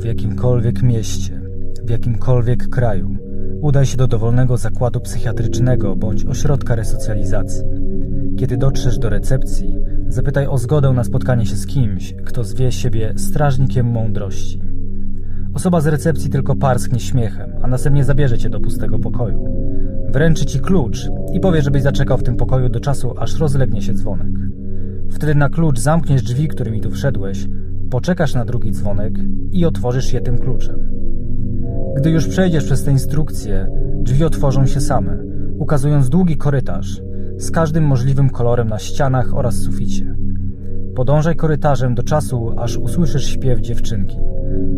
w jakimkolwiek mieście, w jakimkolwiek kraju, udaj się do dowolnego zakładu psychiatrycznego bądź ośrodka resocjalizacji. Kiedy dotrzesz do recepcji, zapytaj o zgodę na spotkanie się z kimś, kto zwie siebie strażnikiem mądrości. Osoba z recepcji tylko parsknie śmiechem, a następnie zabierze cię do pustego pokoju. Wręczy ci klucz i powie, żebyś zaczekał w tym pokoju do czasu, aż rozlegnie się dzwonek. Wtedy na klucz zamkniesz drzwi, którymi tu wszedłeś, poczekasz na drugi dzwonek i otworzysz je tym kluczem. Gdy już przejdziesz przez te instrukcje, drzwi otworzą się same, ukazując długi korytarz z każdym możliwym kolorem na ścianach oraz suficie. Podążaj korytarzem do czasu, aż usłyszysz śpiew dziewczynki.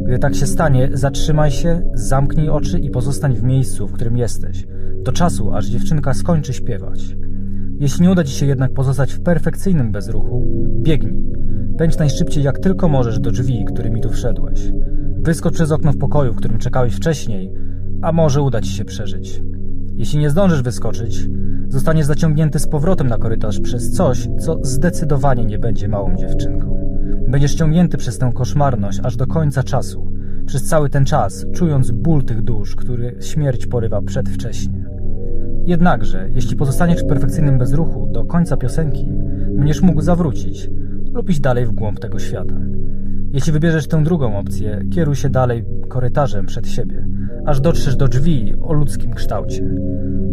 Gdy tak się stanie, zatrzymaj się, zamknij oczy i pozostań w miejscu, w którym jesteś, do czasu, aż dziewczynka skończy śpiewać. Jeśli nie uda ci się jednak pozostać w perfekcyjnym bezruchu, biegnij. Pędź najszybciej jak tylko możesz do drzwi, którymi tu wszedłeś. Wyskocz przez okno w pokoju, w którym czekałeś wcześniej, a może uda ci się przeżyć. Jeśli nie zdążysz wyskoczyć, zostaniesz zaciągnięty z powrotem na korytarz przez coś, co zdecydowanie nie będzie małą dziewczynką. Będziesz ciągnięty przez tę koszmarność aż do końca czasu, przez cały ten czas, czując ból tych dusz, który śmierć porywa przedwcześnie. Jednakże, jeśli pozostaniesz w perfekcyjnym bezruchu do końca piosenki, będziesz mógł zawrócić lub iść dalej w głąb tego świata. Jeśli wybierzesz tę drugą opcję, kieruj się dalej korytarzem przed siebie, aż dotrzesz do drzwi o ludzkim kształcie.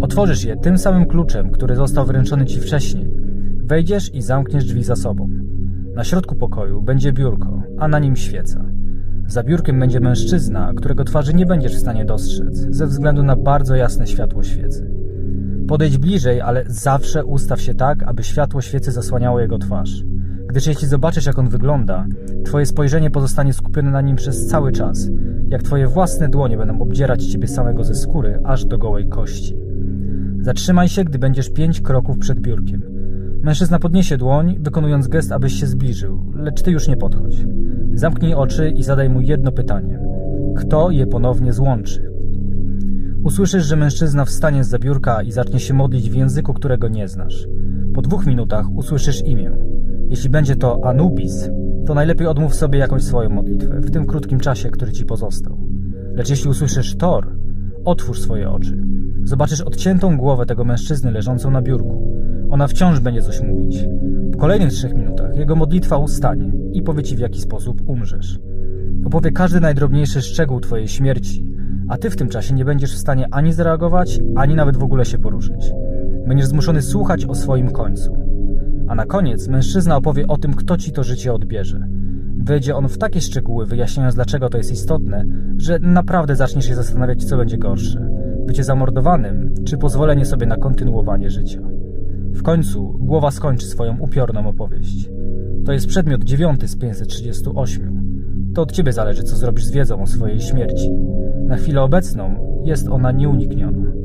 Otworzysz je tym samym kluczem, który został wręczony ci wcześniej. Wejdziesz i zamkniesz drzwi za sobą. Na środku pokoju będzie biurko, a na nim świeca. Za biurkiem będzie mężczyzna, którego twarzy nie będziesz w stanie dostrzec, ze względu na bardzo jasne światło świecy. Podejdź bliżej, ale zawsze ustaw się tak, aby światło świecy zasłaniało jego twarz. Gdyż jeśli zobaczysz, jak on wygląda, twoje spojrzenie pozostanie skupione na nim przez cały czas, jak twoje własne dłonie będą obdzierać ciebie samego ze skóry, aż do gołej kości. Zatrzymaj się, gdy będziesz pięć kroków przed biurkiem. Mężczyzna podniesie dłoń, wykonując gest, abyś się zbliżył, lecz ty już nie podchodź. Zamknij oczy i zadaj mu jedno pytanie. Kto je ponownie złączy? Usłyszysz, że mężczyzna wstanie z biurka i zacznie się modlić w języku, którego nie znasz. Po dwóch minutach usłyszysz imię. Jeśli będzie to Anubis, to najlepiej odmów sobie jakąś swoją modlitwę w tym krótkim czasie, który ci pozostał. Lecz jeśli usłyszysz Thor, otwórz swoje oczy. Zobaczysz odciętą głowę tego mężczyzny leżącą na biurku. Ona wciąż będzie coś mówić. W kolejnych trzech minutach jego modlitwa ustanie i powie ci w jaki sposób umrzesz. Opowie każdy najdrobniejszy szczegół twojej śmierci, a ty w tym czasie nie będziesz w stanie ani zareagować, ani nawet w ogóle się poruszyć. Będziesz zmuszony słuchać o swoim końcu. A na koniec mężczyzna opowie o tym, kto ci to życie odbierze. Wejdzie on w takie szczegóły, wyjaśniając dlaczego to jest istotne, że naprawdę zaczniesz się zastanawiać, co będzie gorsze. Bycie zamordowanym, czy pozwolenie sobie na kontynuowanie życia. W końcu głowa skończy swoją upiorną opowieść. To jest przedmiot dziewiąty z 538. To od ciebie zależy, co zrobisz z wiedzą o swojej śmierci. Na chwilę obecną jest ona nieunikniona.